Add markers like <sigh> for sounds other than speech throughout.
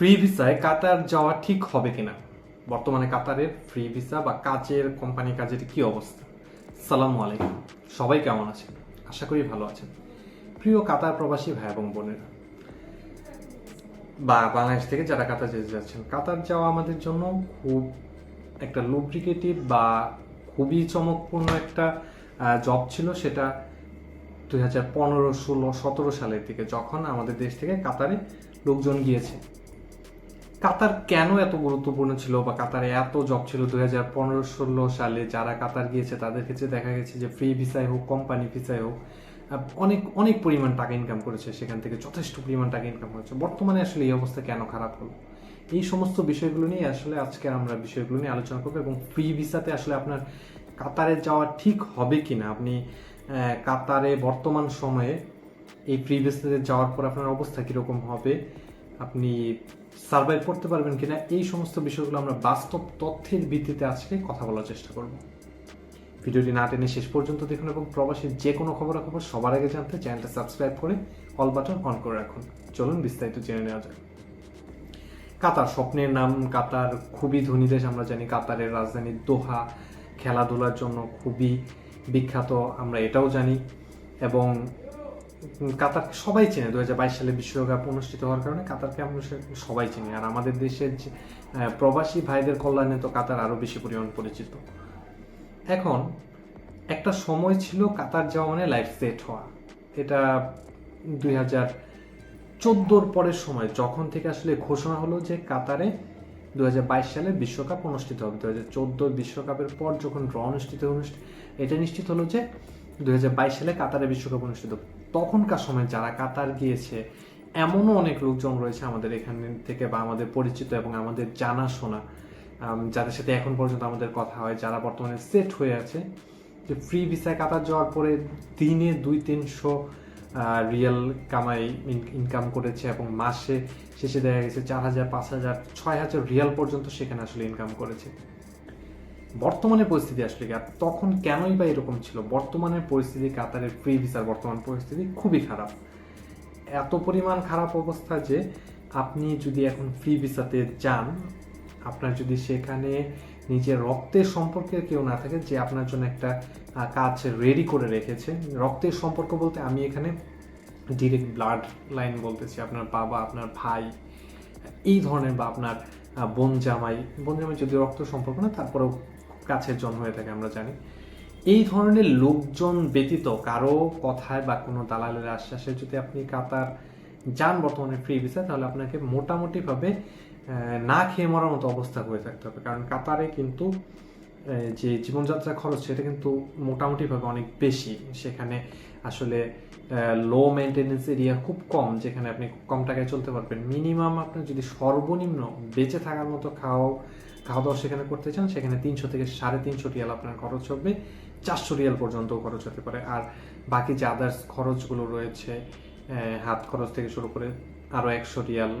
Free ভিসায় কাতার যাওয়া ঠিক হবে কিনা? বর্তমানে কাতারের ফ্রি ভিসা বা কাজের কোম্পানি কাজের কি অবস্থা? সালাম আলাইকুম। সবাই কেমন আছেন? আশা করি ভালো আছেন। প্রিয় কাতার প্রবাসী ভাই এবং বোনেরা, বা বাংলাদেশ থেকে যারা কাতার যেতে যাচ্ছেন, কাতার যাওয়া আমাদের জন্য খুব একটা লুব্রিকেটিভ বা খুবই চমকপূর্ণ একটা জব ছিল সেটা দুই হাজার পনেরো, ষোলো, সতেরো সালের দিকে, যখন আমাদের দেশ থেকে কাতারে লোকজন গিয়েছে। কাতার কেন এত গুরুত্বপূর্ণ ছিল বা কাতারে এত জব ছিল দুই হাজার পনেরো, ষোলো সালে? যারা কাতার গিয়েছে, তাদের ক্ষেত্রে দেখা গেছে যে ফ্রি ভিসায় হোক, কোম্পানি ভিসায় হোক অনেক অনেক পরিমাণ টাকা ইনকাম করেছে সেখান থেকে, যথেষ্ট পরিমাণ টাকা ইনকাম করেছে। বর্তমানে আসলে এই অবস্থা কেন খারাপ হলো? এই সমস্ত বিষয়গুলো নিয়ে আসলে আজকে আমরা বিষয়গুলো নিয়ে আলোচনা করব এবং ফ্রি ভিসাতে আসলে আপনার কাতারে যাওয়া ঠিক হবে কিনা? আপনি কাতারে বর্তমান সময়ে এই ফ্রি ভিসাতে যাওয়ার পর আপনার অবস্থা কীরকম হবে? আপনি সার্ভাইভ করতে পারবেন কিনা, এই সমস্ত বিষয়গুলো আমরা বাস্তব তথ্যের ভিত্তিতে আজকে কথা বলার চেষ্টা করব। ভিডিওটি না টেনে শেষ পর্যন্ত দেখুন এবং প্রবাসীর যে কোনো খবরাখবর সবার আগে জানতে চ্যানেলটা সাবস্ক্রাইব করে অল বাটন অন করে রাখুন। চলুন বিস্তারিত জেনে নেওয়া যাক। কাতার, স্বপ্নের নাম কাতার, খুবই ধনী দেশ আমরা জানি। কাতারের রাজধানী দোহা, খেলাধুলার জন্য খুবই বিখ্যাত, আমরা এটাও জানি। এবং উম, কাতার সবাই চেনে। দু হাজার বাইশ সালে বিশ্বকাপ অনুষ্ঠিত হওয়ার কারণে কাতারকে আমরা সবাই চিনি। আর আমাদের দেশের যে প্রবাসী ভাইদের কল্যাণে তো কাতার আরও বেশি পরিমাণ পরিচিত। এখন একটা সময় ছিল কাতার যাওয়া মানে লাইফ সেট হওয়া। এটা দুই হাজার চোদ্দোর পরের সময় যখন থেকে আসলে ঘোষণা হলো যে কাতারে দু হাজার বাইশ সালে বিশ্বকাপ অনুষ্ঠিত হবে। দু হাজার চোদ্দোর বিশ্বকাপের পর যখন ড্র অনুষ্ঠিত অনুষ্ঠিত এটা নিশ্চিত হলো যে দুই হাজার বাইশ সালে কাতারে বিশ্বকাপ অনুষ্ঠিত। তখনকার সময় যারা কাতার গিয়েছে, এমনও অনেক লোকজন রয়েছে আমাদের এখান থেকে বা আমাদের পরিচিত এবং আমাদের জানাশোনা যাদের সাথে এখন পর্যন্ত আমাদের কথা হয়, যারা বর্তমানে সেট হয়ে আছে। যে ফ্রি ভিসায় কাতার যাওয়ার পরে দিনে দুই, তিনশো রিয়েল কামাই ইনকাম করেছে এবং মাসে শেষে দেখা গেছে চার হাজার, পাঁচ হাজার, ছয় হাজার রিয়াল পর্যন্ত সেখানে আসলে ইনকাম করেছে। বর্তমানে পরিস্থিতি আসলে কি? তখন কেনই বা এরকম ছিল? বর্তমানের পরিস্থিতি কাতারের ফ্রি ভিসার বর্তমান পরিস্থিতি খুবই খারাপ। এত পরিমাণ খারাপ অবস্থা যে আপনি যদি এখন ফ্রি ভিসাতে যান, আপনার যদি সেখানে নিজের রক্তের সম্পর্কে কেউ না থাকে, যে আপনার জন্য একটা কাজ রেডি করে রেখেছে, রক্তের সম্পর্ক বলতে আমি এখানে ডিরেক্ট ব্লাড লাইন বলতেছি, আপনার বাবা, আপনার ভাই, এই ধরনের বা আপনার বোন জামাই বোন জামাই যদি রক্ত সম্পর্ক না তারপরেও কাছের জন হয়ে থাকে, আমরা জানি। এই ধরনের লোকজন ব্যতীত কারও কথায় বা কোনো দালালের আশ্বাসে যদি আপনি কাতার যান বর্তমানে ফ্রি ভিসা তাহলে আপনাকে মোটামুটিভাবে না খেয়ে মরার মতো অবস্থা হয়ে থাকতে হবে। কারণ কাতারে কিন্তু যে জীবনযাত্রা খরচ, সেটা কিন্তু মোটামুটিভাবে অনেক বেশি। সেখানে আসলে লো মেনটেনেন্স এরিয়া খুব কম, যেখানে আপনি কম টাকায় চলতে পারবেন। মিনিমাম আপনার যদি সর্বনিম্ন বেঁচে থাকার মতো খাওয়া খাওয়া দাওয়া সেখানে করতে চান, সেখানে তিনশো থেকে সাড়ে তিনশো রিয়াল আপনার খরচ হবে। চারশো রিয়াল পর্যন্ত খরচ হতে পারে। আর বাকি যে আদার্স খরচগুলো রয়েছে হাত খরচ থেকে শুরু করে আরও একশো রিয়াল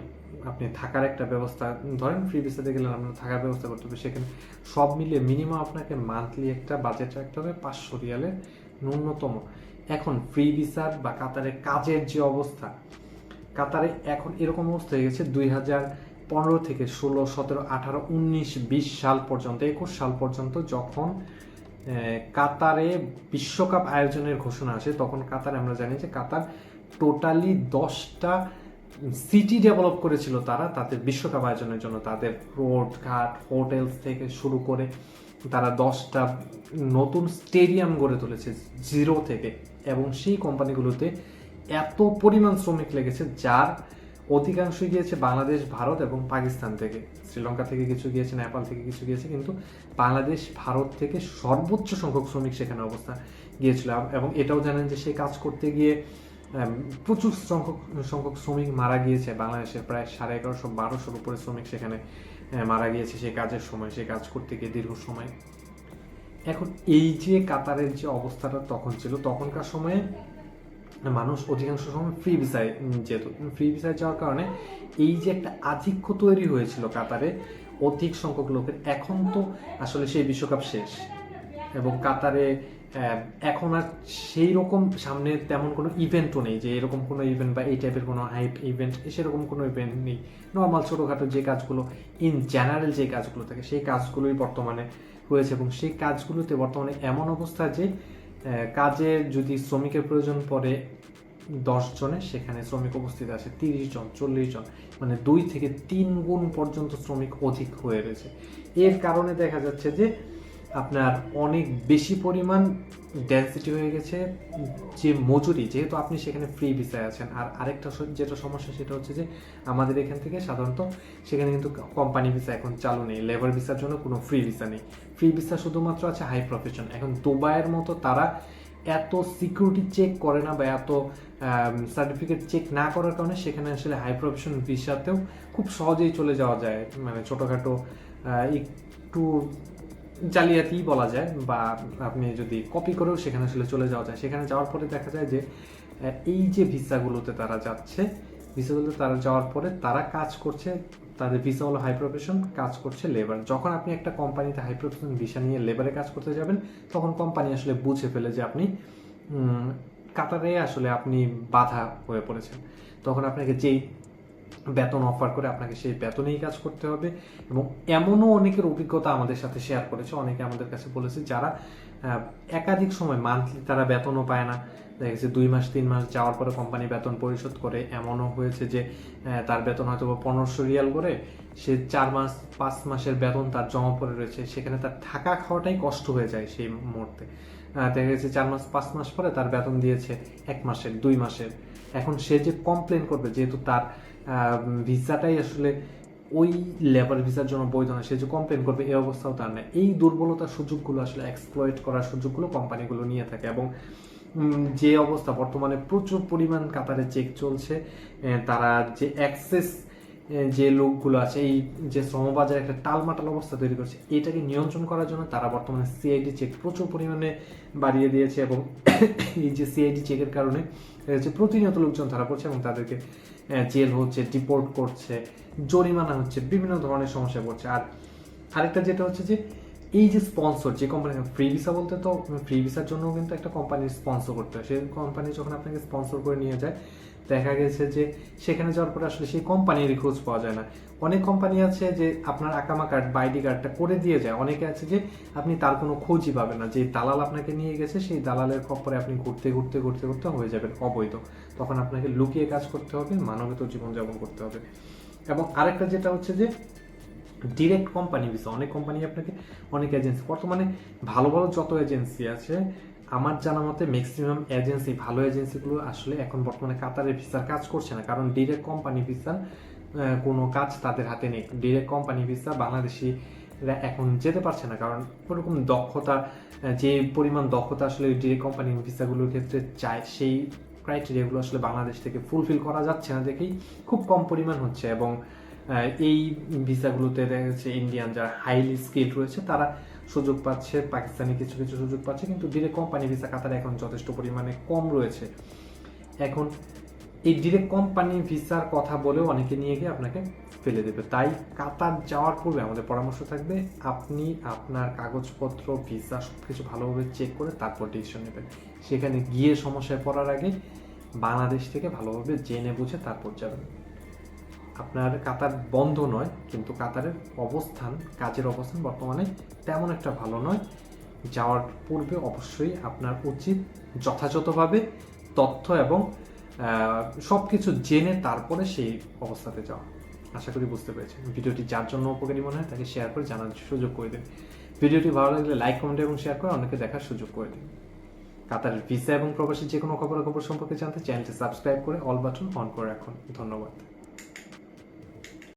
আপনি থাকার একটা ব্যবস্থা, ধরেন ফ্রি ভিসাতে গেলেন, আপনার থাকার ব্যবস্থা করতে হবে। সেখানে সব মিলিয়ে মিনিমাম আপনাকে মান্থলি একটা বাজেট রাখতে হবে পাঁচশো রিয়ালের ন্যূনতম। এখন ফ্রি ভিসার বা কাতারে কাজের যে অবস্থা, কাতারে এখন এরকম অবস্থা হয়ে গেছে দুই হাজার পনেরো থেকে ষোলো, সতেরো, আঠারো, উনিশ, বিশ সাল পর্যন্ত, একুশ সাল পর্যন্ত যখন কাতারে বিশ্বকাপ আয়োজনের ঘোষণা আসে, তখন কাতারে, আমরা জানি যে কাতার টোটালি দশটা সিটি ডেভেলপ করেছিল তারা, তাদের বিশ্বকাপ আয়োজনের জন্য, তাদের রোড ঘাট, হোটেলস থেকে শুরু করে তারা দশটা নতুন স্টেডিয়াম গড়ে তুলেছে, জিরো থেকে। এবং সেই কোম্পানিগুলোতে এত পরিমাণ শ্রমিক লেগেছে, যার অধিকাংশই গিয়েছে বাংলাদেশ, ভারত এবং পাকিস্তান থেকে। শ্রীলঙ্কা থেকে কিছু গিয়েছে, নেপাল থেকে কিছু গিয়েছে, কিন্তু বাংলাদেশ, ভারত থেকে সর্বোচ্চ সংখ্যক শ্রমিক সেখানে অবস্থা গিয়েছিল। এবং এটাও জানেন যে সে কাজ করতে গিয়ে প্রচুর সংখ্যক সংখ্যক শ্রমিক মারা গিয়েছে। বাংলাদেশের প্রায় সাড়ে এগারোশো, বারোশোর উপরে শ্রমিক সেখানে মারা গিয়েছে সেই কাজের সময় সেই কাজ করতে গিয়ে দীর্ঘ সময়। এখন এই যে কাতারের যে অবস্থাটা তখন ছিল, তখনকার সময়ে মানুষ অধিকাংশ সময় ফ্রি ভিসায় যেত। ফ্রি ভিসায় যাওয়ার কারণে এই যে একটা আধিক্য তৈরি হয়েছিল কাতারে, অধিক সংখ্যক লোকের, এখন তো আসলে সেই বিশ্বকাপ শেষ। এবং কাতারে এখন আর সেই রকম সামনে তেমন কোনো ইভেন্টও নেই যে এরকম কোনো ইভেন্ট বা এই টাইপের কোনো হাইপ ইভেন্ট সেরকম কোনো ইভেন্ট নেই। নর্মাল ছোটোখাটো যে কাজগুলো ইন জেনারেল যে কাজগুলো থাকে, সেই কাজগুলোই বর্তমানে হয়েছে এবং সেই কাজগুলোতে বর্তমানে এমন অবস্থা যে আহ, কাজে যদি শ্রমিকের প্রয়োজন পড়ে দশ জনের সেখানে শ্রমিক উপস্থিত আছে তিরিশ জন চল্লিশ জন মানে দুই থেকে তিন গুণ পর্যন্ত শ্রমিক অধিক হয়ে রয়েছে। এর কারণে দেখা যাচ্ছে যে আপনার অনেক বেশি পরিমাণ ডেন্সিটি হয়ে গেছে যে মজুরি, যেহেতু আপনি সেখানে ফ্রি ভিসায় আছেন। আর আরেকটা যেটা সমস্যা সেটা হচ্ছে যে আমাদের এখান থেকে সাধারণত সেখানে কিন্তু কোম্পানি ভিসা এখন চালু নেই লেবার ভিসার জন্য কোনো ফ্রি ভিসা নেই। ফ্রি ভিসা শুধুমাত্র আছে হাই প্রফেশন এখন দুবাইয়ের মতো তারা এত সিকিউরিটি চেক করে না বা এত সার্টিফিকেট চেক না করার কারণে সেখানে আসলে হাই প্রফেশন ভিসাতেও খুব সহজেই চলে যাওয়া যায়। মানে ছোটোখাটো একটু জালিয়াতি বলা যায়, বা আপনি যদি কপি করেও সেখানে আসলে চলে যাওয়া যায়। সেখানে যাওয়ার পরে দেখা যায় যে এই যে ভিসাগুলোতে তারা যাচ্ছে, ভিসাগুলোতে তারা যাওয়ার পরে তারা কাজ করছে, তাদের ভিসা হলো হাই প্রফেশন কাজ করছে লেবার যখন আপনি একটা কোম্পানিতে হাই প্রফেশন ভিসা নিয়ে লেবারে কাজ করতে যাবেন, তখন কোম্পানি আসলে বুঝে ফেলে যে আপনি কাতারে আসলে আপনি বাধা হয়ে পড়েছেন। তখন আপনাকে যেই বেতন অফার করে আপনাকে সেই বেতনেই কাজ করতে হবে এবং এমনও অনেকের অভিজ্ঞতা আমাদের সাথে শেয়ার করেছে। অনেকে আমাদের কাছে বলেছে যারা একাধিক সময় মান্থলি তারা বেতনও পায় না। দেখা গেছে দুই মাস, তিন মাস যাওয়ার পরে কোম্পানি বেতন পরিশোধ করে। এমনও হয়েছে যে তার বেতন হয়তো বা পনেরোশো রিয়াল করে। সে চার মাস, পাঁচ মাসের বেতন তার জমা পড়ে রয়েছে। সেখানে তার থাকা খাওয়াটাই কষ্ট হয়ে যায় সেই মুহূর্তে। দেখা গেছে চার মাস, পাঁচ মাস পরে তার বেতন দিয়েছে এক মাসের, দুই মাসের। এখন সে যে কমপ্লেন করবে, যেহেতু তার ভিসাটাই আসলে ওই লেবার ভিসার জন্য বৈধ না, সে যে কমপ্লেন করবে, এই অবস্থাও তার নেই। এই দুর্বলতার সুযোগগুলো আসলে এক্সপ্লয়েট করার সুযোগগুলো কোম্পানিগুলো নিয়ে থাকে এবং যে অবস্থা, বর্তমানে প্রচুর পরিমাণ কাতারে চেক চলছে তারা যে অ্যাক্সেস যে লোকগুলো আছে, এই যে শ্রমবাজারে একটা টালমাটাল অবস্থা তৈরি করছে, এটাকে নিয়ন্ত্রণ করার জন্য তারা বর্তমানে সিআইডি চেক প্রচুর পরিমাণে বাড়িয়ে দিয়েছে এবং <coughs> এই যে সিআইডি চেকের কারণে যাচ্ছে প্রতিনিয়ত লোকজন ধরা পড়ছে এবং তাদেরকে জেল হচ্ছে ডিপোর্ট করছে, জরিমানা হচ্ছে, বিভিন্ন ধরনের সমস্যা পড়ছে। আর আরেকটা যেটা হচ্ছে যে, এই যে স্পন্সর যে কোম্পানি ফ্রি ভিসা বলতে তো ফ্রি ভিসার জন্য কিন্তু একটা কোম্পানির স্পন্সর করতে হয়। সেই কোম্পানি যখন আপনাকে স্পন্সর করে নিয়ে যায় দেখা গেছে যে সেখানে যাওয়ার পরে আসলে সেই কোম্পানির খোঁজ পাওয়া যায় না। অনেক কোম্পানি আছে যে আপনার আকামা কার্ড বা আইডি কার্ডটা করে দিয়ে যায়। অনেকে আছে যে আপনি তার কোনো খোঁজই পাবেন না। যে দালাল আপনাকে নিয়ে গেছে, সেই দালালের খপ্পরে আপনি ঘুরতে ঘুরতে ঘুরতে ঘুরতে হয়ে যাবেন অবৈধ। তখন আপনাকে লুকিয়ে কাজ করতে হবে মানবিত জীবনযাপন করতে হবে। এবং আরেকটা যেটা হচ্ছে যে ডিরেক্ট কোম্পানি ভিসা অনেক কোম্পানি আপনাকে, অনেক এজেন্সি বর্তমানে ভালো ভালো যত এজেন্সি আছে আমার জানা মতে ম্যাক্সিমাম এজেন্সি ভালো এজেন্সিগুলো আসলে এখন বর্তমানে কাতারের ভিসার কাজ করছে না। কারণ ডিরেক্ট কোম্পানি ভিসার কোনো কাজ তাদের হাতে নেই। ডিরেক্ট কোম্পানি ভিসা বাংলাদেশিরা এখন যেতে পারছে না। কারণ ওরকম দক্ষতা যে পরিমাণ দক্ষতা আসলে ডিরেক্ট কোম্পানি ভিসাগুলোর ক্ষেত্রে চায়, সেই ক্রাইটেরিয়াগুলো আসলে বাংলাদেশ থেকে ফুলফিল করা যাচ্ছে না দেখেই খুব কম পরিমাণ হচ্ছে। এবং এই ভিসাগুলোতে দেখা যাচ্ছে ইন্ডিয়ান যারা হাইলি স্কিল রয়েছে, তারা সুযোগ পাচ্ছে, পাকিস্তানি কিছু কিছু সুযোগ পাচ্ছে, কিন্তু ডিরেক্ট কোম্পানি ভিসা কাতারে এখন যথেষ্ট পরিমাণে কম রয়েছে। এখন এই ডিরেক্ট কোম্পানি ভিসার কথা বলেও অনেকে নিয়ে গিয়ে আপনাকে ফেলে দেবে। তাই কাতার যাওয়ার পূর্বে আমাদের পরামর্শ থাকবে, আপনি আপনার কাগজপত্র ভিসা সব কিছু ভালোভাবে চেক করে তারপর ডিসিশন নেবেন। সেখানে গিয়ে সমস্যায় পড়ার আগে বাংলাদেশ থেকে ভালোভাবে জেনে বুঝে তারপর যাবেন। আপনার কাতার বন্ধ নয়, কিন্তু কাতারের অবস্থান, কাজের অবস্থান বর্তমানে তেমন একটা ভালো নয়। যাওয়ার পূর্বে অবশ্যই আপনার উচিত যথাযথভাবে তথ্য এবং সব কিছু জেনে তারপরে সেই অবস্থাতে যাওয়া। আশা করি বুঝতে পেরেছেন ভিডিওটি যার জন্য উপকারী মনে হয় তাকে শেয়ার করে জানার সুযোগ করে দিন। ভিডিওটি ভালো লাগলে লাইক কমেন্ট এবং শেয়ার করে অনেকে দেখার সুযোগ করে দিন। কাতারের ভিসা এবং প্রবাসী যে কোনো খবরাখবর সম্পর্কে জানতে চ্যানেলটি সাবস্ক্রাইব করে অল বাটন অন করে রাখুন। ধন্যবাদ।